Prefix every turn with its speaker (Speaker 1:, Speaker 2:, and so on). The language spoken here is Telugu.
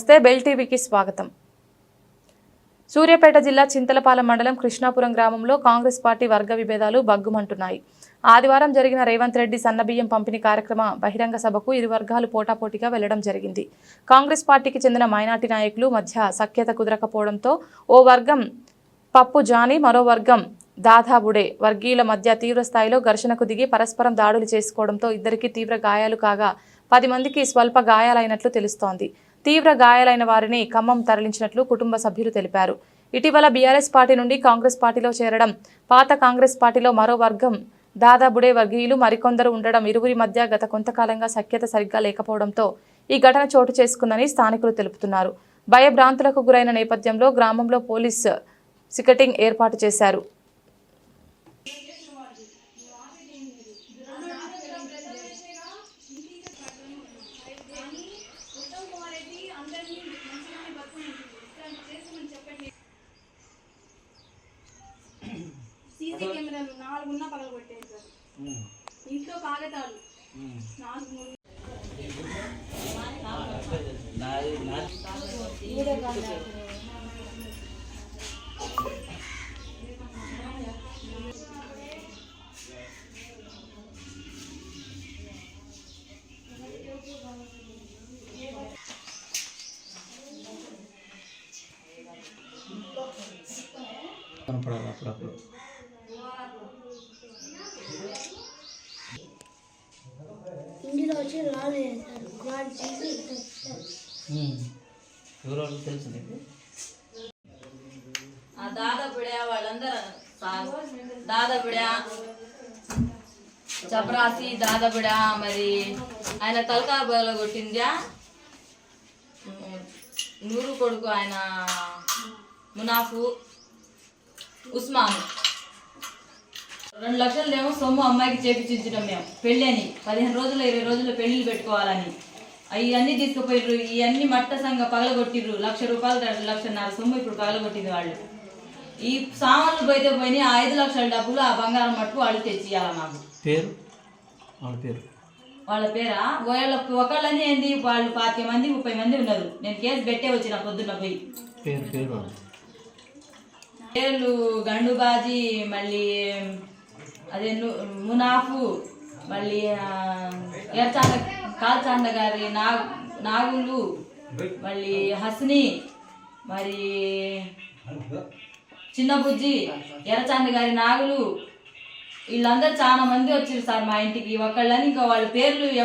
Speaker 1: నమస్తే బెల్ టీవీకి స్వాగతం. సూర్యాపేట జిల్లా చింతలపాలెం మండలం కృష్ణాపురం గ్రామంలో కాంగ్రెస్ పార్టీ వర్గ విభేదాలు బగ్గుమంటున్నాయి ఆదివారం జరిగిన రేవంత్ రెడ్డి సన్నబియ్యం పంపిణీ కార్యక్రమ బహిరంగ సభకు ఇరు వర్గాలు పోటాపోటీగా వెళ్ళడం జరిగింది. కాంగ్రెస్ పార్టీకి చెందిన మైనార్టీ నాయకులు మధ్య సఖ్యత కుదరకపోవడంతో ఓ వర్గం పప్పు జాని మరో వర్గం దాదాబుడే వర్గీయుల మధ్య తీవ్రస్థాయిలో ఘర్షణకు దిగి పరస్పరం దాడులు చేసుకోవడంతో ఇద్దరికీ తీవ్ర గాయాలు కాగా పది మందికి స్వల్ప గాయాలైనట్లు తెలుస్తోంది. తీవ్ర గాయాలైన వారిని ఖమ్మం తరలించినట్లు కుటుంబ సభ్యులు తెలిపారు. ఇటీవల బీఆర్ఎస్ పార్టీ నుండి కాంగ్రెస్ పార్టీలో చేరడం పాత కాంగ్రెస్ పార్టీలో మరో వర్గం దాదాబుడే వర్గీయులు మరికొందరు ఉండడం ఇరువురి మధ్య గత కొంతకాలంగా సఖ్యత సరిగ్గా లేకపోవడంతో ఈ ఘటన చోటు చేసుకుందని స్థానికులు తెలుపుతున్నారు. భయభ్రాంతులకు గురైన నేపథ్యంలో గ్రామంలో పోలీస్ సికటింగ్ ఏర్పాటు చేశారు.
Speaker 2: సీసీ కెమెరాలు నాలుగున్నా పగల కొట్టేశారు ఇంట్లో కాగతాలు నాలుగు మూడు.
Speaker 3: కనపడాలి అప్పుడప్పుడు. ఎవరో తెలుసు నీకు?
Speaker 4: ఆ దాదాపుడే వాళ్ళందరూ దాదాపుడే చపరాసి దాదాపుడా మరి ఆయన తలకా బయలు కొట్టిందా నూరు కొడుకు ఆయన మునాఫు ఉస్మాన్. రెండు లక్షలు ఏమో సొమ్ము అమ్మాయికి చేపించించడం మేము. పెళ్ళి అని పదిహేను రోజులు ఇరవై రోజులు పెళ్ళిళ్ళు పెట్టుకోవాలని. అవన్నీ తీసుకుపోయిర్రు. ఇవన్నీ మట్ట సంఘ పగలగొట్టిర్రు. లక్ష రూపాయలు రెండు లక్షన్నర సొమ్ము ఇప్పుడు పగలగొట్టింది వాళ్ళు. ఈ సామాన్లు పోయితే పోయినాయి. ఆ ఐదు లక్షల డబ్బులు ఆ బంగారం మట్టుకు వాళ్ళు తెచ్చియాల మాకు.
Speaker 3: పేరు? వాళ్ళ పేరు?
Speaker 4: వాళ్ళ పేరా? వాళ్ళ ఒకళ్ళని ఏంది? వాళ్ళు పాతిక మంది ముప్పై మంది ఉన్నారు. నేను కేసు పెట్టే వచ్చిన పొద్దున్న పోయి.
Speaker 3: పేరు పేరు వాళ్ళు.
Speaker 4: పేర్లు గండుబాజీ మళ్ళీ అదే మునాఫు మళ్ళీ ఆ, ఎర్చాండ కాల్చాండ గారి నాగ్ నాగులు మళ్ళీ హస్ని మరి చిన్న బుజ్జి ఎర్రచాండ గారి నాగులు వీళ్ళందరూ చాలా మంది వచ్చారు సార్ మా ఇంటికి. ఒకళ్ళని ఇంకా వాళ్ళ పేర్లు